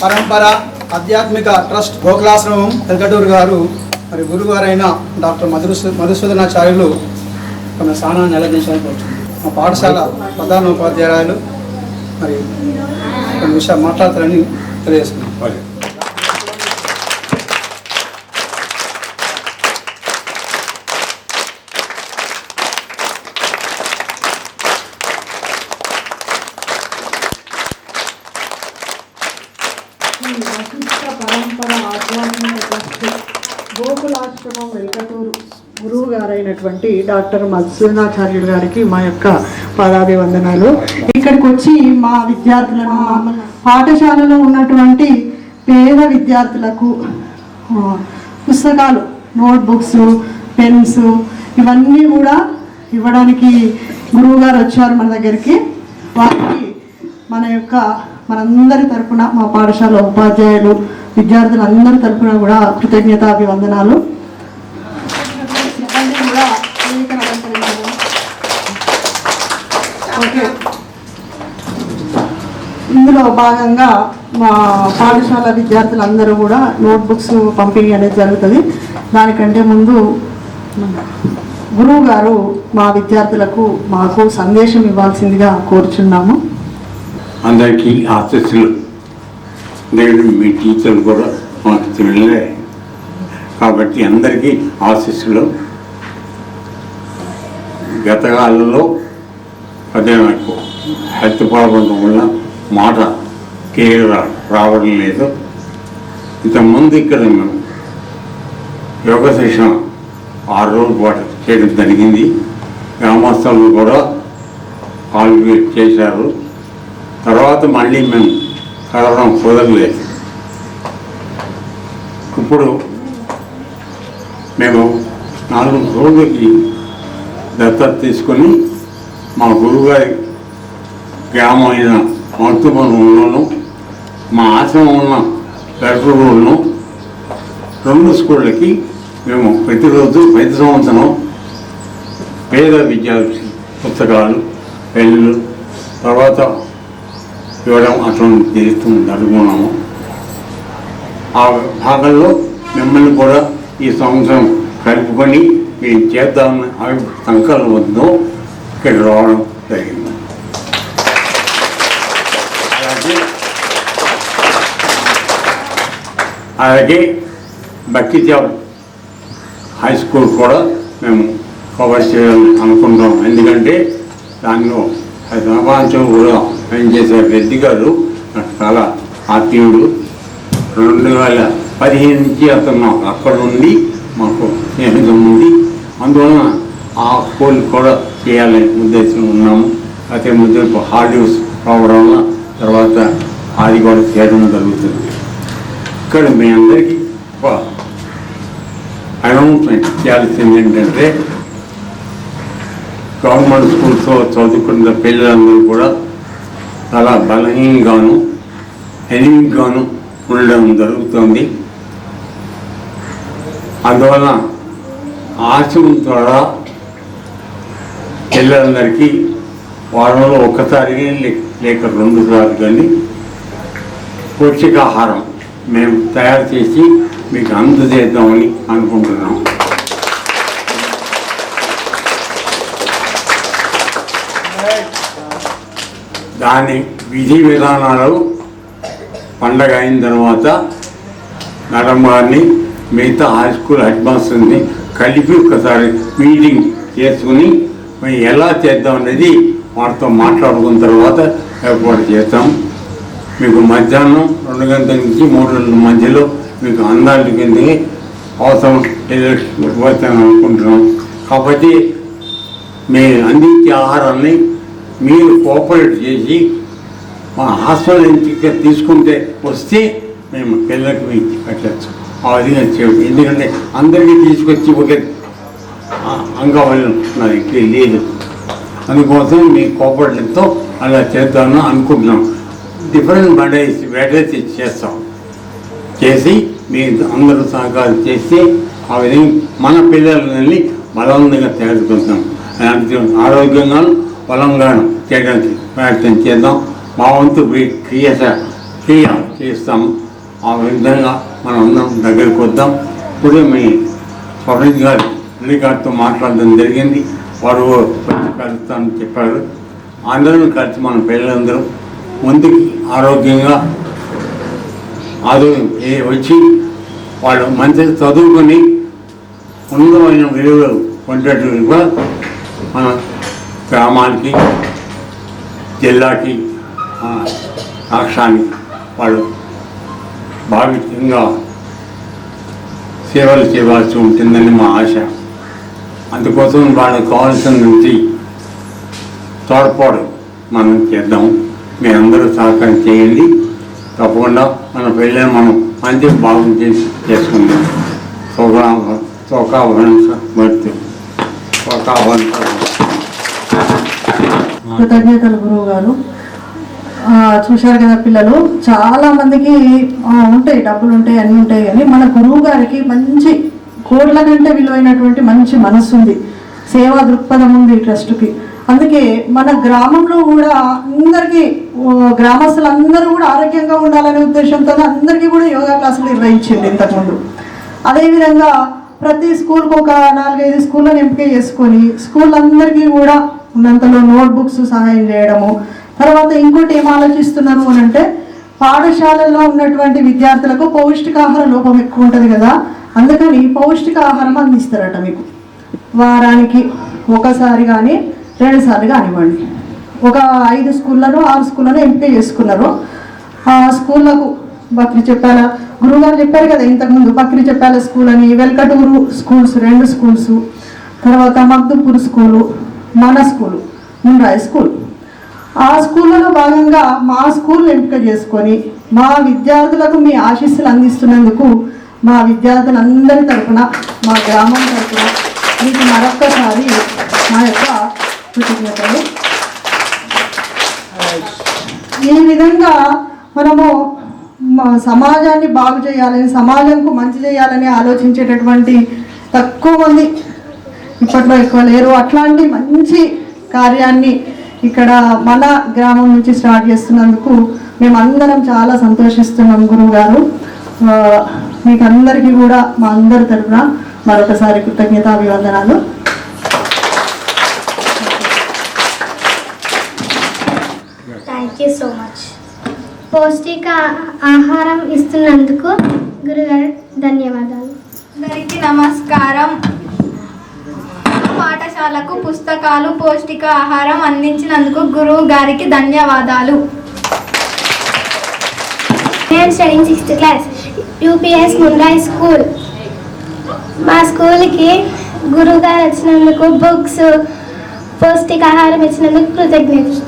పరంపర ఆధ్యాత్మిక ట్రస్ట్ గోకులాశ్రమం వెంకటూరు గారు మరి గురుగారైన డాక్టర్ మధుసూ మధుసూదనాచార్యులు తమ స్థానాన్ని నిలదీయడానికి వచ్చింది మా పాఠశాల ప్రధాన ఉపాధ్యాయులు మరి కొన్ని విషయాలు మాట్లాడతారని తెలియజేస్తున్నాం ఈ వశిష్ట పరంపర ఆధ్యాత్మిక ట్రస్ట్ గోకులాశ్రమం వెల్కటూరు గురువు గారైనటువంటి డాక్టర్ మత్స్యనాచార్యుడు గారికి మా యొక్క పాదాభివందనాలు. ఇక్కడికి వచ్చి మా విద్యార్థులను మా పాఠశాలలో ఉన్నటువంటి పేద విద్యార్థులకు పుస్తకాలు నోట్బుక్స్ పెన్స్ ఇవన్నీ కూడా ఇవ్వడానికి గురువు గారు వచ్చారు మన దగ్గరికి. వారికి మన యొక్క మనందరి తరఫున మా పాఠశాల ఉపాధ్యాయులు విద్యార్థులందరి తరపున కూడా అలంకరించారు. ఓకే. ఇందులో భాగంగా మా పాఠశాల విద్యార్థులందరూ కూడా నోట్బుక్స్ పంపిణీ అనేది జరుగుతుంది. దానికంటే ముందు గురువు గారు మా విద్యార్థులకు మాకు సందేశం ఇవ్వాల్సిందిగా కోరుచున్నాము. అందరికీ ఆశస్సులు. నేను మీ టీచర్లు కూడా మాకు తెలియలే. కాబట్టి అందరికీ ఆశీస్సులు. గతకాలంలో అదే నాకు హెల్త్ ప్రాబ్లం వల్ల మాట క్లియర్ రావడం లేదు. ఇంతకుముందు ఇక్కడ మేము యోగ శిక్షణ ఆరు రోజుల పాటు చేయడం జరిగింది. గ్రామస్తులు కూడా పాల్గొ చేశారు. తర్వాత మళ్ళీ మేము కలవడం కుదరలేదు ఇప్పుడు మేము నాలుగు రోజులకి దత్తత తీసుకొని మా గురువుగారి గ్రామం అయిన మర్తుమూలంలోను మా ఆశ్రమం ఉన్న పెరటూరులోను రెండు స్కూళ్ళకి మేము ప్రతిరోజు ప్రతి సంవత్సరం పేద విద్యార్థి పుస్తకాలు పెళ్ళిళ్ళు తర్వాత ఇవ్వడం అటువంటి చేస్తూ జరుగుతున్నాము ఆ భాగంలో మిమ్మల్ని కూడా ఈ సంవత్సరం కలుపుకొని మేము చేద్దామని అవి సంకల్పంతో ఇక్కడ రావడం జరిగింది. అలాగే అలాగే భక్తి హై స్కూల్ కూడా మేము కవర్ చేయాలని అనుకుంటాం ఎందుకంటే దానిలో ప్రపంచం కూడా పనిచేసే రెడ్డి గారు నాకు చాలా ఆత్మీయుడు. రెండు వేల పదిహేను నుంచి అతను మాకు అక్కడ ఉండి మాకు స్నేహితం ఉంది అందువలన ఆ కోల్ కూడా చేయాలని ఉద్దేశం ఉన్నాము. అయితే మధ్య హాలిడేస్ రావడం వల్ల తర్వాత అది కూడా చేయడం జరుగుతుంది. ఇక్కడ మీ అందరికీ ఒక అనౌన్స్మెంట్ చేయాల్సింది ఏంటంటే గవర్నమెంట్ స్కూల్స్లో చదువుకున్న పిల్లలందరూ కూడా చాలా బలహీనంగాను ఎనిమిగాను ఉండడం జరుగుతుంది. అందువలన ఆశ్రమం ద్వారా పిల్లలందరికీ వారంలో ఒక్కసారి లేక రెండు సార్లు కానీ పౌష్టికాహారం మేము తయారు చేసి మీకు అందజేద్దామని అనుకుంటున్నాం. దాని విధి విధానాలు పండగ అయిన తర్వాత మేడం గారిని మిగతా హై స్కూల్ హెడ్ మాస్టర్ని కలిపి ఒకసారి మీటింగ్ చేసుకుని మేము ఎలా చేద్దాం అనేది వారితో మాట్లాడుకున్న తర్వాత ఏర్పాటు చేస్తాం. మీకు మధ్యాహ్నం రెండు గంటల నుంచి మూడు గంటల మధ్యలో మీకు అందాలి కిందకి అవసరం అనుకుంటున్నాం. కాబట్టి మీ అందించే ఆహారాన్ని మీరు కోఆపరేట్ చేసి మా హాస్పిటల్ నుంచి తీసుకుంటే వస్తే మేము పిల్లలకు ఇచ్చి పెట్టచ్చు. ఆ విధంగా చేయండి. ఎందుకంటే అందరికీ తీసుకొచ్చి ఒకే అంగవల్లి ఉన్నది ఇక్కడ లేదు. అందుకోసం మీ కోఆపరేటివ్తో అలా చేద్దామని అనుకుంటున్నాం. డిఫరెంట్ బడైస్ వెరైటీస్ చేస్తాం. చేసి మీ అందరూ సహకారం చేసి ఆ విధంగా మన పిల్లలని బలవంతంగా తయారుకుంటాం అలాంటి ఆరోగ్యంగా బలంగా చేయడానికి ప్రయత్నం చేద్దాం. మా వంతు క్రియ క్రియ చేస్తాం. ఆ విధంగా మనం అందరం దగ్గరికి వద్దాం. ఇప్పుడు మీ స్వప్నిత్ గారు అన్ని గారితో మాట్లాడడం జరిగింది. వారు వచ్చి చెప్పారు. అందరం కలిసి మన పిల్లలందరూ ముందుకి ఆరోగ్యంగా ఆరోగ్యం ఏ వచ్చి వాళ్ళు మంచిగా చదువుకొని ఉన్నతమైన విలువలు పొందేటట్లు కూడా మనం గ్రామానికి జిల్లాకి రాష్ట్రానికి వాళ్ళు భావితంగా సేవలు చేయవలసి ఉంటుందని మా ఆశ. అందుకోసం వాళ్ళకి కావాల్సిన నుంచి తోడ్పాటు మనం చేద్దాం. మీ అందరూ సహకారం చేయండి. తప్పకుండా మన వెళ్ళే మనం మంచి బాగు చేసి చేసుకుందాం. సోకా సోకాభరణ మర్తి సోకాభరణ కృతజ్ఞతలు గురువు గారు చూశారు కదా పిల్లలు చాలా మందికి ఉంటాయి డబ్బులు ఉంటాయి అన్నీ ఉంటాయి కానీ మన గురువు గారికి మంచి కోట్ల కంటే విలువైనటువంటి మంచి మనసు ఉంది సేవా దృక్పథం ఉంది ట్రస్ట్కి. అందుకే మన గ్రామంలో కూడా అందరికీ గ్రామస్తులందరూ కూడా ఆరోగ్యంగా ఉండాలనే ఉద్దేశంతో అందరికీ కూడా యోగా క్లాసులు నిర్వహించింది ఇంతకుముందు. అదేవిధంగా ప్రతి స్కూల్కి ఒక నాలుగైదు స్కూళ్ళని ఎంపిక చేసుకొని స్కూల్ అందరికీ కూడా ఉన్నంతలో నోట్బుక్స్ సహాయం చేయడము తర్వాత ఇంకోటి ఏం ఆలోచిస్తున్నాను అని అంటే పాఠశాలల్లో ఉన్నటువంటి విద్యార్థులకు పౌష్టికాహార లోపం ఎక్కువ ఉంటుంది కదా అందుకని పౌష్టికాహారం అందిస్తారట మీకు. వారానికి ఒకసారి కానీ రెండుసార్లు కానివ్వండి. ఒక ఐదు స్కూళ్ళను ఆరు స్కూళ్ళను ఎంపిక చేసుకున్నారు. ఆ స్కూళ్ళకు బక్రి చెప్పాల? గురువుగారు చెప్పారు కదా ఇంతకుముందు బక్రి చెప్పాల స్కూల్ అని? వెల్కటూరు స్కూల్స్ రెండు స్కూల్స్. తర్వాత మగ్దుపూర్ స్కూలు. మన స్కూలు హై స్కూల్. ఆ స్కూళ్ళలో భాగంగా మా స్కూల్ ఎంపిక చేసుకొని మా విద్యార్థులకు మీ ఆశీస్సులు అందిస్తున్నందుకు మా విద్యార్థులందరి తరపున మా గ్రామం తరపున మీకు మరొక్కసారి మా యొక్క కృతజ్ఞతలు. ఈ విధంగా మనము మా సమాజాన్ని బాగు చేయాలని సమాజంకు మంచి చేయాలని ఆలోచించేటటువంటి తక్కువ మంది ఇప్పట్లో ఎక్కువ లేరు అట్లాంటి మంచి కార్యాన్ని ఇక్కడ మన గ్రామం నుంచి స్టార్ట్ చేస్తున్నందుకు మేమందరం చాలా సంతోషిస్తున్నాం గురువు గారు మీకు అందరికీ కూడా మా అందరి తరఫున మరొకసారి కృతజ్ఞతాభివందనాలు. థ్యాంక్ యూ సో మచ్ పౌష్టిక ఆహారం ఇస్తున్నందుకు గురుగారు ధన్యవాదాలు. అందరికీ నమస్కారం. పాఠశాలకు పుస్తకాలు పౌష్టిక ఆహారం అందించినందుకు గురువు గారికి ధన్యవాదాలు. నేను studying sixth class UPS Mundai school మా స్కూల్కి గురువు గారు వచ్చినందుకు బుక్స్ పౌష్టికాహారం ఇచ్చినందుకు కృతజ్ఞతలు.